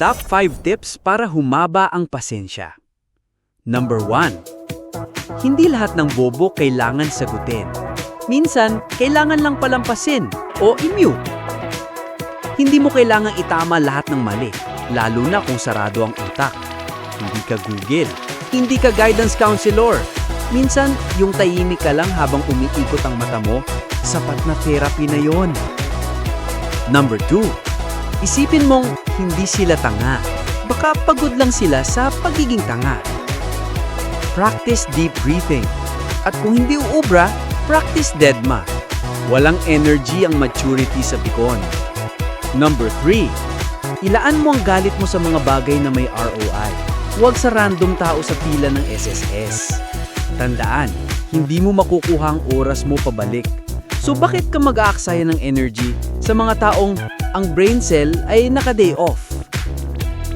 Top 5 tips para humaba ang pasensya. Number 1. Hindi lahat ng bobo kailangan sagutin. Minsan, kailangan lang palampasin o i-mute. Hindi mo kailangang itama lahat ng mali, lalo na kung sarado ang utak. Hindi ka Google, hindi ka guidance counselor. Minsan, yung tahimik ka lang habang umiikot ang mata mo, sapat na therapy na yon. Number 2. Isipin mong hindi sila tanga. Baka pagod lang sila sa pagiging tanga. Practice deep breathing. At kung hindi uubra, practice deadma. Walang energy ang maturity sa bikon. Number 3. Ilaan mo ang galit mo sa mga bagay na may ROI. Huwag sa random tao sa pila ng SSS. Tandaan, hindi mo makukuha ang oras mo pabalik. So bakit ka mag-aaksaya ng energy sa mga taong ang brain cell ay naka-day off?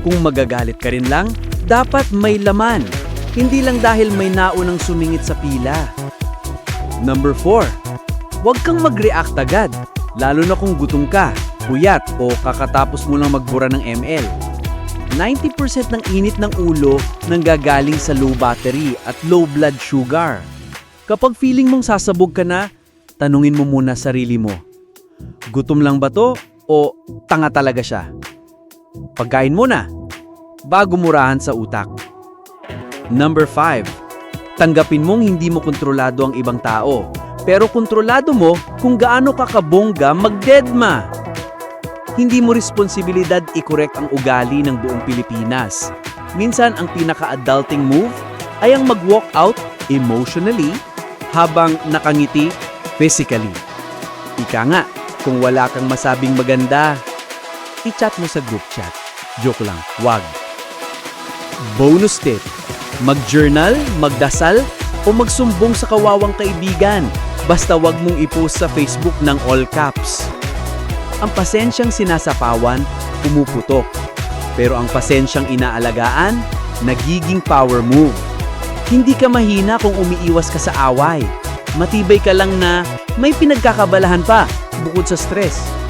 Kung magagalit ka rin lang, dapat may laman. Hindi lang dahil may naunang sumingit sa pila. Number 4. Huwag kang mag-react agad, lalo na kung gutom ka, puyat o kakatapos mo lang magbura ng ML. 90% ng init ng ulo nanggagaling sa low battery at low blood sugar. Kapag feeling mong sasabog ka na, tanungin mo muna sarili mo. Gutom lang ba to o tanga talaga siya? Pagkain mo na, bago murahan sa utak. Number 5. Tanggapin mong hindi mo kontrolado ang ibang tao, pero kontrolado mo kung gaano ka kabongga magdedma. Hindi mo responsibilidad i-correct ang ugali ng buong Pilipinas. Minsan ang pinaka-adulting move ay ang mag-walk out emotionally habang nakangiti physically. Ika nga, kung wala kang masabing maganda, i-chat mo sa group chat. Joke lang, wag. Bonus tip, mag-journal, magdasal, o magsumbong sa kawawang kaibigan. Basta wag mong i-post sa Facebook ng all caps. Ang pasensyang sinasapawan, pumuputok. Pero ang pasensyang inaalagaan, nagiging power move. Hindi ka mahina kung umiiwas ka sa away. Matibay ka lang na may pinagkakabalahan pa bukod sa stress.